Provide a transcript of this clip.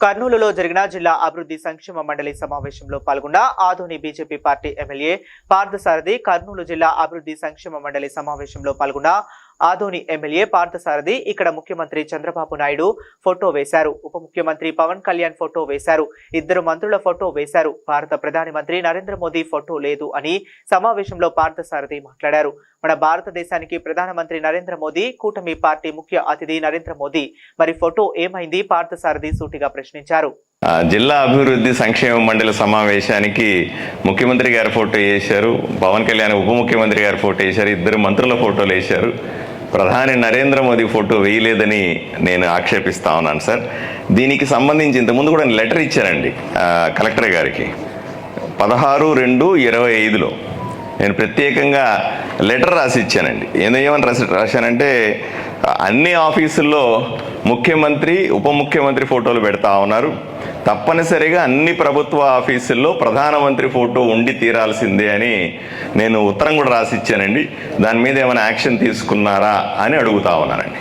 కర్నూలులో జరిగిన జిల్లా అభివృద్ధి సంక్షేమ మండలి సమావేశంలో పాల్గొన్న Adoni BJP party MLA Parthasarathy Kurnool జిల్లా అభివృద్ధి సంక్షేమ మండలి సమావేశంలో పాల్గొన్న ఆధోని ఎమ్మెల్యే పార్థసారథి ఇక్కడ ముఖ్యమంత్రి చంద్రబాబు నాయుడు ఫోటో వేశారు. ఉప ముఖ్యమంత్రి పవన్ కళ్యాణ్ ఫోటో వేశారు. ఇద్దరు మంత్రుల ఫోటో వేశారు. భారత ప్రధాని మంత్రి నరేంద్ర మోదీ ఫోటో లేదు అని సమావేశంలో పార్థసారథి మాట్లాడారు. మన భారతదేశానికి ప్రధానమంత్రి నరేంద్ర మోదీ కూటమి పార్టీ ముఖ్య అతిథి నరేంద్ర మోదీ. మరి ఫోటో ఏమైంది? పార్థసారథి సూటిగా ప్రశ్నించారు. జిల్లా అభివృద్ధి సంక్షేమ మండలి సమావేశానికి ముఖ్యమంత్రి గారి ఫోటో వేశారు. పవన్ కళ్యాణ్ ఉప ముఖ్యమంత్రి గారి ఫోటో వేశారు. ఇద్దరు మంత్రుల ఫోటోలు వేశారు. ప్రధాని నరేంద్ర మోదీ ఫోటో వేయలేదని నేను ఆక్షేపిస్తా ఉన్నాను సార్. దీనికి సంబంధించి ఇంతకుముందు కూడా లెటర్ ఇచ్చానండి కలెక్టర్ గారికి. పదహారు రెండు ఇరవై ఐదులో నేను ప్రత్యేకంగా లెటర్ రాసి ఇచ్చానండి ఏమని రాసి రాశానంటే అన్ని ఆఫీసుల్లో ముఖ్యమంత్రి ఉప ముఖ్యమంత్రి ఫోటోలు పెడతా ఉన్నారు. తప్పనిసరిగా అన్ని ప్రభుత్వ ఆఫీసుల్లో ప్రధానమంత్రి ఫోటో ఉండి తీరాల్సిందే అని నేను ఉత్తరం కూడా రాసి ఇచ్చానండి దాని మీద ఏమైనా యాక్షన్ తీసుకున్నారా అని అడుగుతా ఉన్నానండి.